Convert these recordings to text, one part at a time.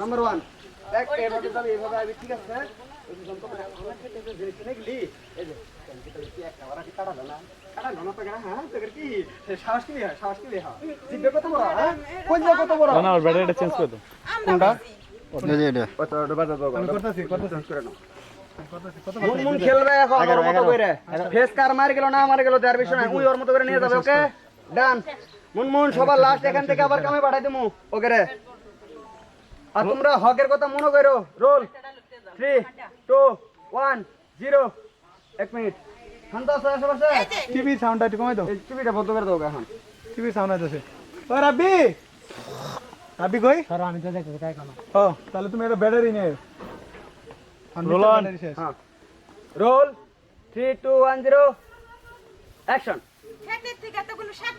Number one দেখ এভাবে যাবি এভাবে আবি ঠিক আছে? ওই খেলবে এখন ফেস কার মার গেল না মার গেল তার বিষয় নাই উই ওর মতো করে নিয়ে যাবে ওকে? ডান। মুন মুন সবার লাস্ট এখান থেকে আবার কামে পাঠাই দেবো ওকে রে আর তোমরা হকের কথা মনে করো। Roll three two one zero এক মিনিট। শান্ত আছো আশেপাশে টিভি সাউন্ডটা একটু কমাই দাও। টিভিটা বন্ধ করে দাও এখন। টিভি সাউন্ড আছে। ও রাব্বি! রাব্বি কই? স্যার আমি তো দেখতে ও তাহলে তুমি একটা ব্যাটারি নিয়ে on. হ্যাঁ। Roll three two one zero action খেতের থেকে এতগুলো শাক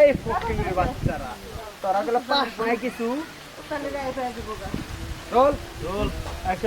এই ফকিংয়ের বাচ্চারা। তোরা গুলো পাস নাই কিছু। গা। রোল।